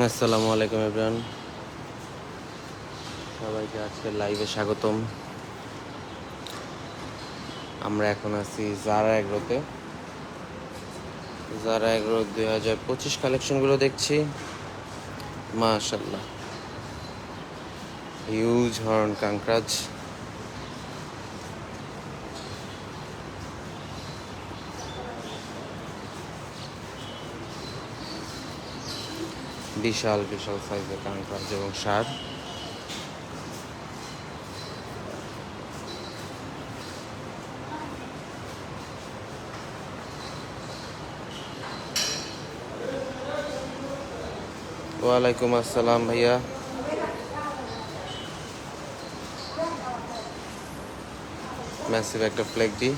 আসসালামু আলাইকুম এভরিওয়ান সবাইকে আজকে লাইভে স্বাগতম। আমরা এখন আছি জারা এগ্রোতে জারা এগ্রো দুই হাজার পঁচিশ কালেকশনগুলো দেখছি। মাশাল্লাহ হিউজ হর্ন কাঙ্করাজ বিশাল বিশাল সাইজের কাঙ্করাজ এবং সার ওয়ালাইকুম আসসালাম ভাইয়া। ম্যাসিভ একটা ফ্লেক দি।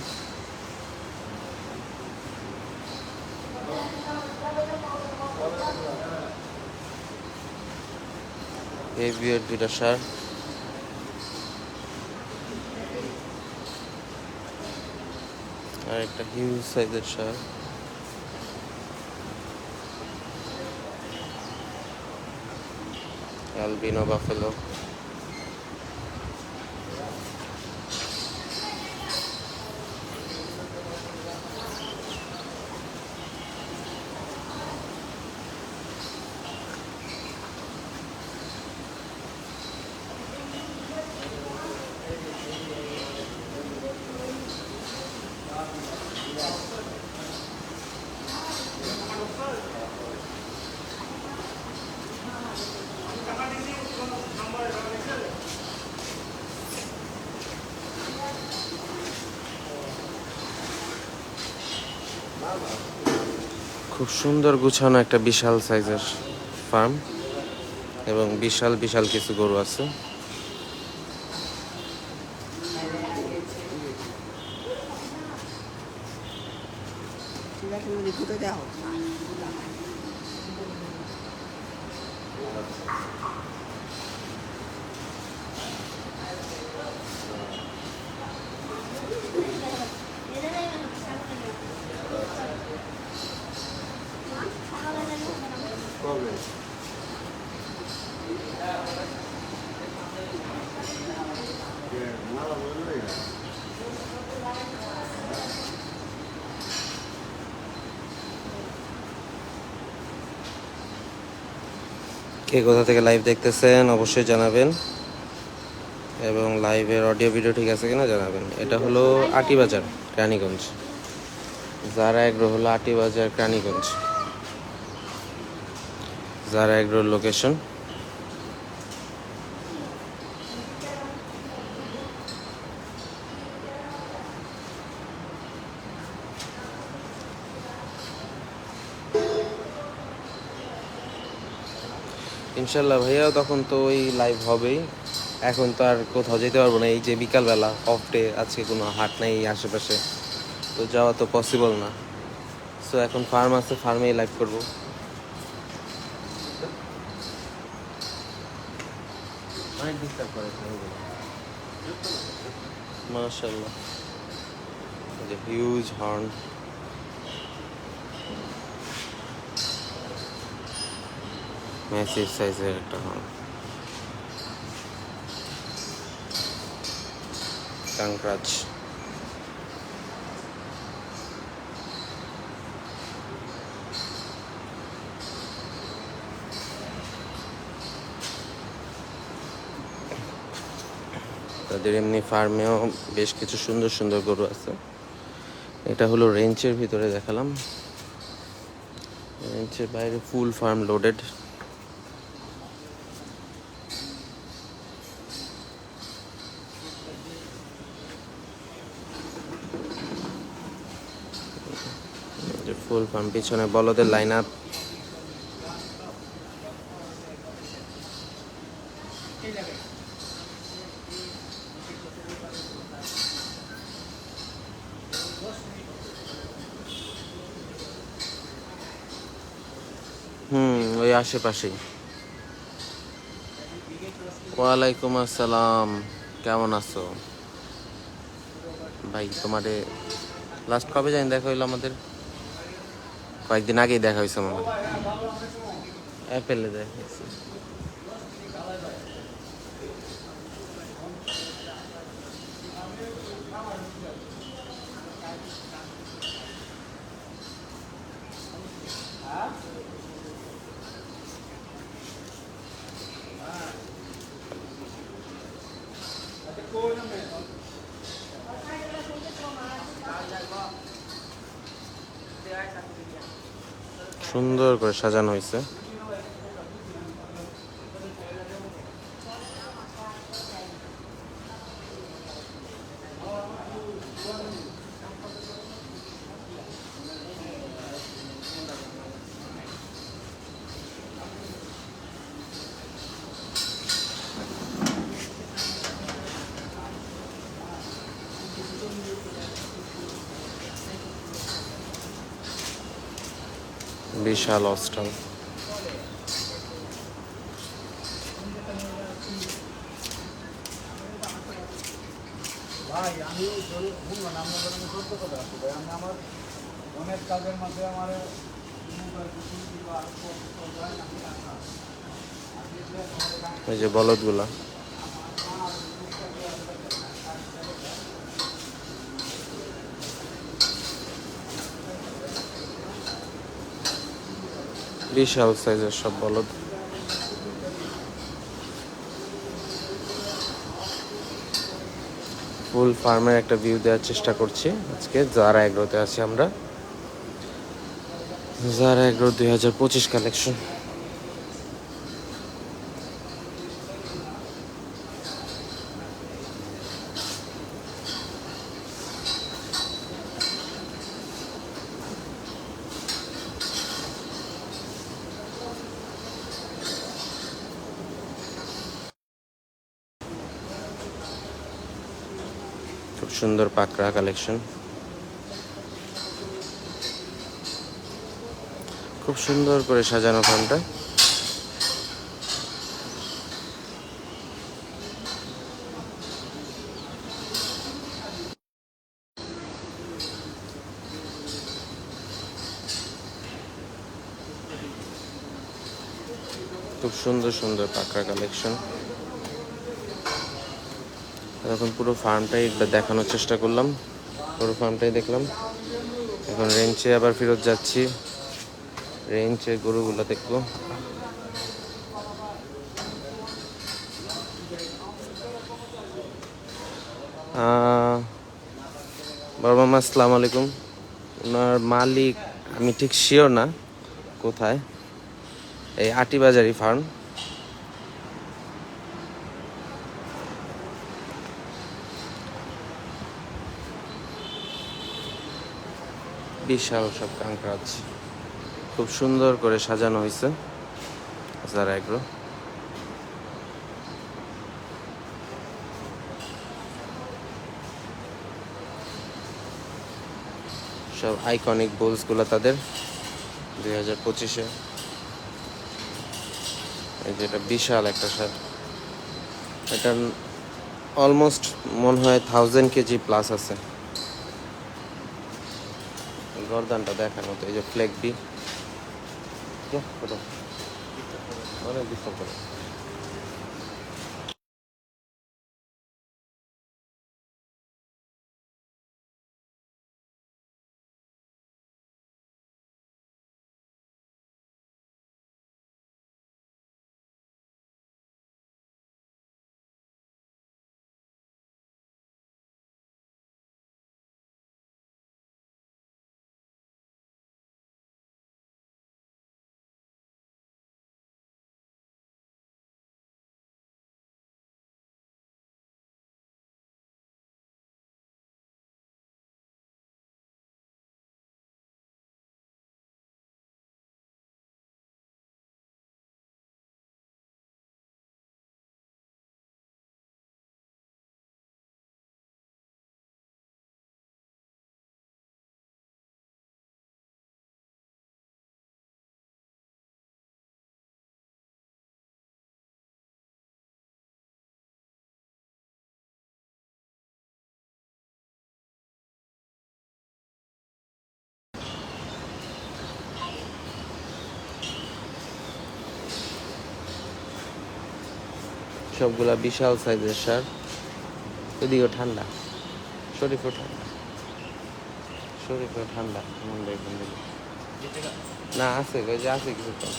এই দুটা সার আর একটা হিউজ সাইজের সার অ্যালবিনো বাফেলো খুব সুন্দর গুছানো একটা বিশাল সাইজের ফার্ম এবং বিশাল বিশাল কিছু গরু আছে। কে কোথা থেকে লাইভ দেখতেছেন অবশ্যই জানাবেন। এবং লাইভের অডিও ভিডিও ঠিক আছে কিনা জানাবেন। এটা হলো আটিবাজার রানীগঞ্জ। যারা এগ্রো হলো আটিবাজার রানীগঞ্জ। যারা এগ্রোর লোকেশন। ইনশাল্লাহ ভাইয়া, তখন তো ওই লাইভ হবেই। এখন তো আর কোথাও যেতে পারব না, এই যে বিকালবেলা অফ ডে আজকে কোনো হাট নেই আশেপাশে। তো যাওয়া তো পসিবল না। সো এখন ফার্ম আছে ফার্মেই লাইভ করব। অনেক ডিস্টার্ব করে মাশাল্লাহ যে হিউজ হর্ন ম্যাসিভ সাইজের একটা হর্ন কাঙ্করাজ তাদের এমনি ফার্মেও বেশ কিছু সুন্দর সুন্দর গরু আছে। এটা হলো রেঞ্চের ভিতরে দেখালাম। রেঞ্চের বাইরে full farm loaded. Full farm, পিছনে বলদের লাইন আপ হুম ওই আশেপাশেই। ওয়ালাইকুম আসসালাম। কেমন আছো? ভাই, তোমারে লাস্ট কবে জানি দেখা হইল আমাদের? কয়েকদিন আগেই দেখা হয়েছে আমার অ্যাপেলে দেয় সুন্দর করে সাজানো হয়েছে। বিশাল অস্ট্রাল ভাই আমি যদি শুনবেন আমি সত্য কথা আছি ভাই আমি আমার অনেক কাজের মধ্যে আমার এই যে বলদগুলা। বিশাল সাইজের সব বলদ। ফুল ফার্মের একটা ভিউ দেওয়ার চেষ্টা করছি আজকে, যারা এগ্রোতে আছি আমরা। যারা এগ্রো দুই হাজার পঁচিশ কালেকশন খুব সুন্দর পাকড়া কালেকশন খুব সুন্দর করে সাজানো ফার্মটা খুব সুন্দর সুন্দর পাকড়া কালেকশন এখন পুরো ফার্মটাই একবার দেখানোর চেষ্টা করলাম। পুরো ফার্মটাই দেখলাম। এখন রেঞ্চে আবার ফেরত যাচ্ছি। রেঞ্চে গরুগুলো দেখব। বাবা মামা আসসালামু আলাইকুম। ওনার মালিক, আমি ঠিক শিওর না কোথায়। এই আটিবাজারি ফার্ম। বিশাল সব কাঙ্কড়াজ খুব সুন্দর করে সাজানো হয়েছে যারা এগুলো সব আইকনিক বোলসগুলো তাদের, দুই হাজার পঁচিশে। যেটা বিশাল একটা সার। এটা অলমোস্ট মনে হয় থাউজেন্ড কেজি প্লাস আছে। গরদানটা দেখার মতো এই যে ফ্লেক বি অনেক ডিস্টার্ব করে সবগুলা বিশাল সাইজের শার্ট এদিকেও ঠান্ডা। শরীফও ঠান্ডা। শরীফও ঠান্ডা দেখি না আছে ওই যে আছে কিছু কম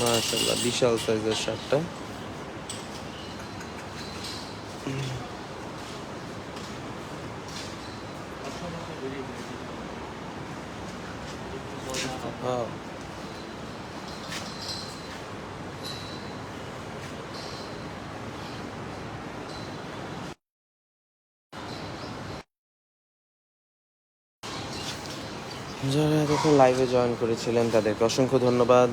মাশাল্লাহ বিশাল সাইজের শার্টটা হ্যাঁ যারা এতক্ষণ লাইভে জয়েন করেছিলেন, তাদেরকে অসংখ্য ধন্যবাদ।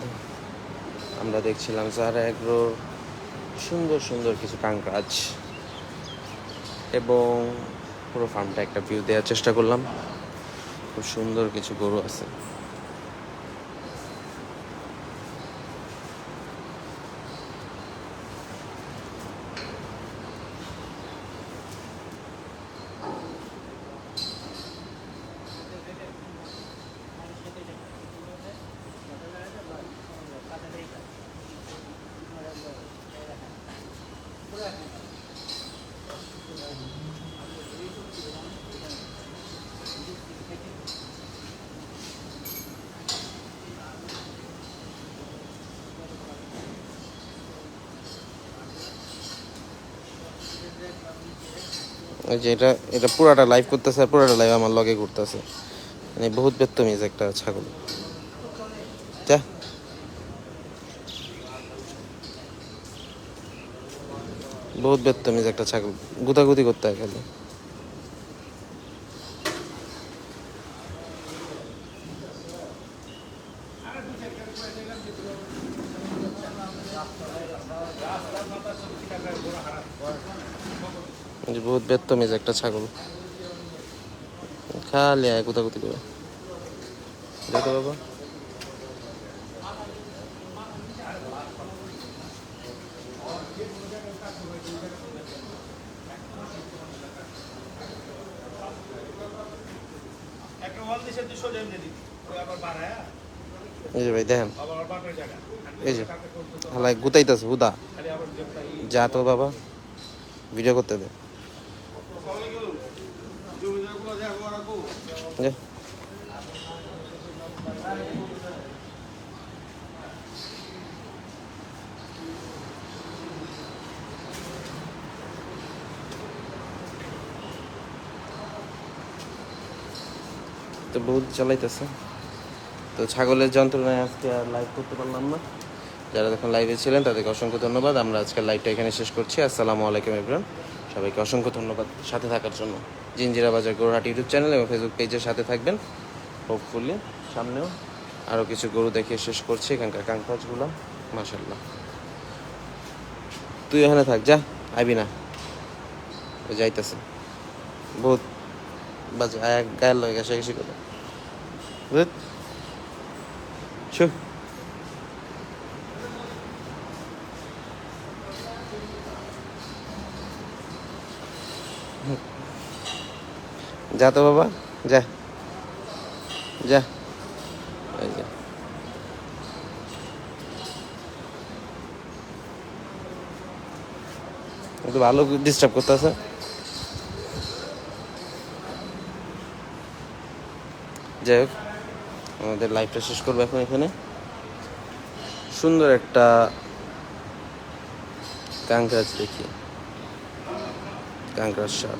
আমরা দেখছিলাম যারা এগ্রো সুন্দর সুন্দর কিছু কাঙ্কাজ এবং পুরো ফার্মটা একটা ভিউ দেওয়ার চেষ্টা করলাম। খুব সুন্দর কিছু গরু আছে। ওই যে এটা এটা পুরাটা লাইভ করতেছে আর পুরাটা লাইভ আমার লগে করতেছে মানে বহুত বেত্তমিজ একটা ছাগল। যা। বহুত বেত্তমিজ একটা ছাগল। গুতাগুতি করতে হয় খালি। বহুত বেত্তমিজ একটা ছাগল। খালি আয় গুতাগুতি করে। দেখো বাবা। বাড়ায় এই যে ভাই দেখেন। এই যে হালাই গুতাইতেছে হুদা। যা তো বাবা। ভিডিও করতে দে জমিদারগুলো দেখো রাখো যা। তো বহুত চালাইতেছে। তো ছাগলের যন্ত্রণায় আজকে আর লাইভ করতে পারলাম না। যারা এখন লাইভে ছিলেন, তাদেরকে অসংখ্য ধন্যবাদ। আমরা আজকের লাইভটা এখানে শেষ করছি। আসসালামু আলাইকুম ইব্রাহিম সবাইকে অসংখ্য ধন্যবাদ সাথে থাকার জন্য। জিঞ্জিরা বাজার গরুহাট ইউটিউব চ্যানেল এবং ফেসবুক পেজের সাথে থাকবেন। হোপফুলি সামনেও। আরও কিছু গরু দেখিয়ে শেষ করছি এখানকার কাঙ্কাজগুলো মাসাল্লাহ তুই এখানে থাক যা আইবি না। ও যাইতেছে বহুত বাজে গায়ের লগে গেছে গেছি করে বুঝত যা তো বাবা, যা। যা। একটু ভালো ডিস্টার্ব করতেছে। যাই হোক, আমাদের লাইফটা শেষ করব এখন এখানে। সুন্দর একটা কাঙ্কাজ দেখি। কাঙ্কাজ সার।